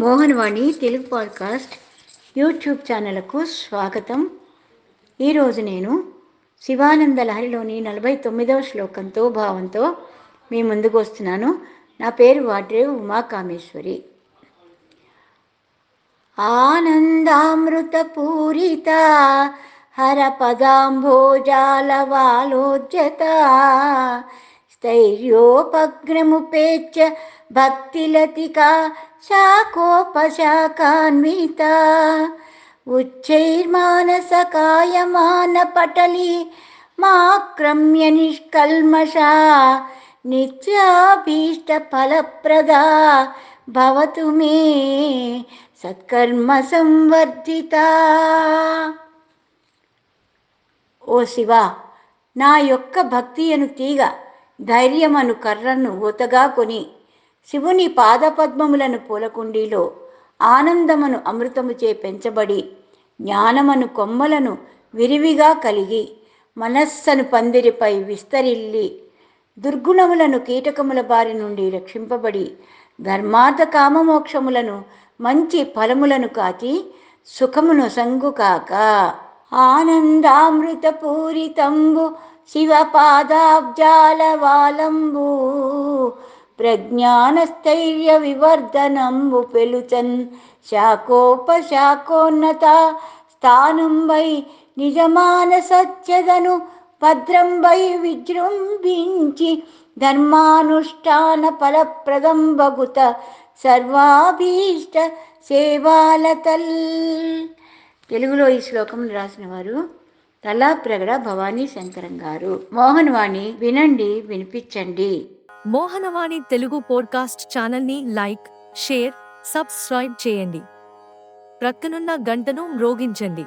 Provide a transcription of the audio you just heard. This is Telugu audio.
మోహన్వాణి తెలుగు పాడ్కాస్ట్ యూట్యూబ్ ఛానల్కు స్వాగతం. ఈరోజు నేను శివానంద లహరిలోని నలభై తొమ్మిదవ శ్లోకంతో భావంతో మీ ముందుకు వస్తున్నాను. నా పేరు వాడ్రేవ్ ఉమాకామేశ్వరి. ఆనందామృతపూరిత హర పదాంభోజాలవాలోజ్యత స్థైర్యోపగ్రముపేచ్చ భక్తిలతికా శాఖోపశాఖాన్విత ఉచ్చైర్మానసకాయమానపటలి మాక్రమ్య నిష్కల్మషా నిత్యాభీష్టఫలప్రదా భవతు మే సత్కర్మ సంవర్ధిత ఓ శివ నా యొక్క భక్తి అను తీగ ధైర్యమను కర్రను ఊతగా కొని శివుని పాదపద్మములను పూలకుండీలో ఆనందమను అమృతముచే పెంచబడి జ్ఞానమను కొమ్మలను విరివిగా కలిగి మనస్సను పందిరిపై విస్తరిల్లి దుర్గుణములను కీటకముల బారి నుండి రక్షింపబడి ధర్మార్థ కామమోక్షములను మంచి ఫలములను కాచి సుఖమును సంగుకాక ఆనందామృతపూరితంబు శివపాదాబ్జాలవాలంబు ప్రజ్ఞానస్థైర్య వివర్ధనంబు పెలుచన్ శాఖోపశాఖోన్నత స్థానంబై నిజమాన సత్యదను భద్రంబై విజృంభించి ధర్మానుష్ఠాన ఫలప్రదం బగుత సర్వాభీష్ట సేవాలతల్. తెలుగులో ఈ శ్లోకం రాసిన వారు తలా ప్రగడ భవానీ శంకరం గారు. మోహన్వాణి వినండి వినిపించండి. మోహనవాణి తెలుగు పోడ్కాస్ట్ ఛానల్ని లైక్ షేర్ సబ్స్క్రైబ్ చేయండి. ప్రక్కనున్న గంటను మ్రోగించండి.